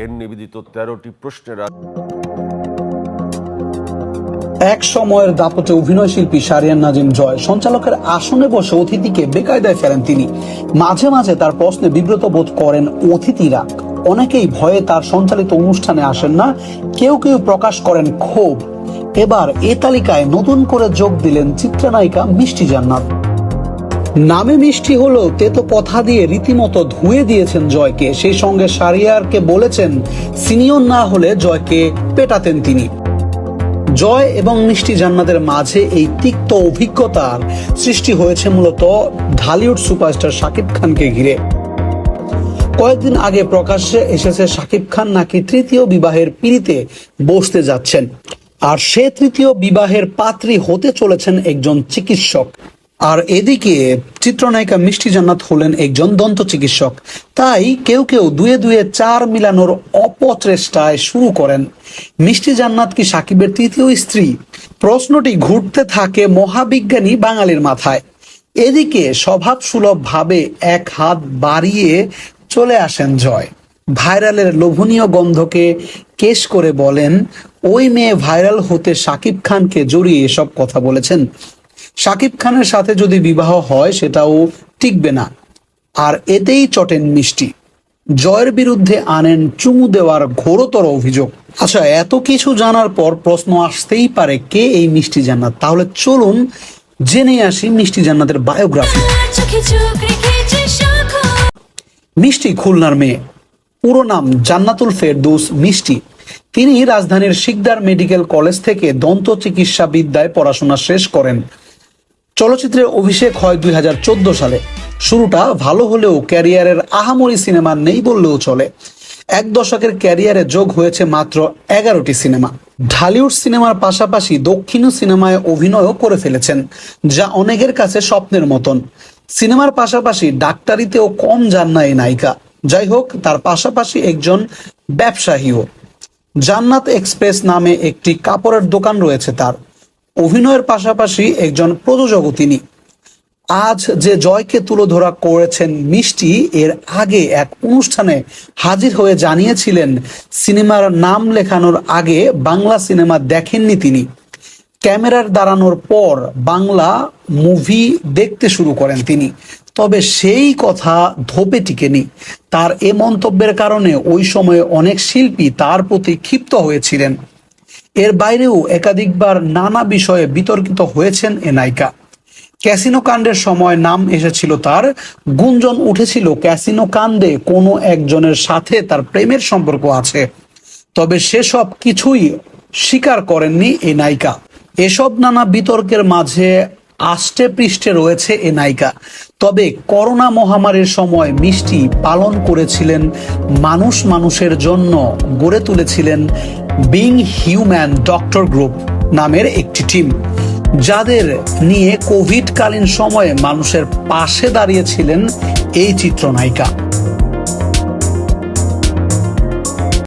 এর নিবেদিত তেরোটি প্রশ্নের এক সময়ের দাপটে অভিনয় শিল্পী শারিয়ান নাজিম জয় সঞ্চালকের আসনে বসে অতিথিকে বেকায়দায় ফেলেন তিনি। মাঝে মাঝে তার প্রশ্নে বিব্রত বোধ করেন অতিথিরা। অনেকেই ভয়ে তার সঞ্চালিত অনুষ্ঠানে আসেন না, কেউ কেউ প্রকাশ করেন ক্ষোভ। এবার এ তালিকায় নতুন করে যোগ দিলেন চিত্রনায়িকা মিষ্টি জান্নাত। নামে মিষ্টি হলেও তেতো কথা দিয়ে রীতিমতো ধুয়ে দিয়েছেন জয়কে। সেই সঙ্গে সারিয়ারকে বলেছেন, সিনিয়র না হলে জয়কে পেটাতেন তিনি। জয় এবং মিষ্টি জান্নাতের মাঝে এই তিক্ত অভিজ্ঞতার সৃষ্টি হয়েছে মূলত ঢালিউড সুপারস্টার শাকিব খানকে ঘিরে। কয়েকদিন আগে প্রকাশ্যে এসেছে শাকিব খান নাকি তৃতীয় বিবাহের পিড়িতে বসতে যাচ্ছেন। আর সে তৃতীয় বিবাহের পাত্রী হতে চলেছেন একজন চিকিৎসক। আর এদিকে চিত্রনায়িকা মিষ্টি জান্নাত হলেন একজন দন্ত চিকিৎসক। তাই কেউ কেউ দুয়ে দুয়ে চার মিলানোর অপচেষ্টায় শুরু করেন। মিষ্টি জান্নাত কি সাকিবের তৃতীয় স্ত্রী? প্রশ্নটি ঘুরতে থাকে মহাবিজ্ঞানী বাঙালির মাথায়। এদিকে স্বভাব সুলভ ভাবে এক হাত বাড়িয়ে চলে আসেন জয়। ভাইরালের লোভনীয় গন্ধকে কেশ করে বলেন, ওই মেয়ে ভাইরাল হতে সাকিব খানকে জড়িয়ে এসব কথা বলেছেন। সাকিব খানের সাথে যদি বিবাহ হয়, সেটাও টিকবে না। আর এতেই চটেন মিষ্টি। জয়ের বিরুদ্ধে আনেন চুমু দেওয়ার ঘোরতর অভিযোগ। আচ্ছা এত কিছু জানার পর প্রশ্ন আসতেই পারে, কে এই মিষ্টি জান্নাত? তাহলে চলুন জেনে আসি মিষ্টি জান্নাতের বায়োগ্রাফি। মিষ্টি খুলনার মেয়ে। পুরো নাম জান্নাতুল ফেরদৌস মিষ্টি। তিনি রাজধানীর শিকদার মেডিকেল কলেজ থেকে দন্ত চিকিৎসা বিদ্যায় পড়াশোনা শেষ করেন। চলচ্চিত্রে অভিষেক হয় দুই হাজার চোদ্দ সালে। শুরুটা ভালো হলেও ক্যারিয়ারের আহামরি সিনেমা নেই বললেও চলে। এক দশকের ক্যারিয়ারে যোগ হয়েছে মাত্র এগারোটি সিনেমা। ঢালিউড সিনেমার পাশাপাশি দক্ষিণ সিনেমায় অভিনয়ও করে ফেলেছেন, যা অনেকের কাছে স্বপ্নের মতন। সিনেমার পাশাপাশি ডাক্তারিতেও কম যান না এই নায়িকা। যাই হোক, তার পাশাপাশি একজন ব্যবসায়ীও। জান্নাত এক্সপ্রেস নামে একটি কাপড়ের দোকান রয়েছে তার। অভিনয়ের পাশাপাশি একজন প্রযোজকও তিনি। আজ যে জয়কে তুলে ধরা করেছেন মিষ্টি, এর আগে এক অনুষ্ঠানে হাজির হয়ে জানিয়েছিলেন, সিনেমার নাম লেখানোর আগে বাংলা সিনেমা দেখেননি তিনি। ক্যামেরার দাঁড়ানোর পর বাংলা মুভি দেখতে শুরু করেন তিনি। তবে সেই কথা ধোপে টিকেনি। তার এ মন্তব্যের কারণে ওই সময়ে অনেক শিল্পী তার প্রতি ক্ষিপ্ত হয়েছিলেন। এর বাইরেও একাধিকবার নানা বিষয়ে বিতর্কিত হয়েছেন এ নায়িকা। ক্যাসিনো কাণ্ডের সময় নাম এসেছিল তার, গুঞ্জন উঠেছিল ক্যাসিনো কাণ্ডে কোনো একজনের সাথে তার প্রেমের সম্পর্ক আছে। তবে সেসব কিছুই স্বীকার করেননি এই নায়িকা। এসব নানা বিতর্কের মাঝে আষ্টে পৃষ্ঠে রয়েছে এ নায়িকা। তবে করোনা মহামারীর সময় মিষ্টি পালন করেছিলেন, মানুষ মানুষের জন্য গড়ে তুলেছিলেন বিং হিউম্যান ডক্টর গ্রুপ নামের একটি টিম যাদের নিয়ে কোভিডকালীন সময়ে মানুষের পাশে দাঁড়িয়েছিলেন এই চিত্রনায়িকা।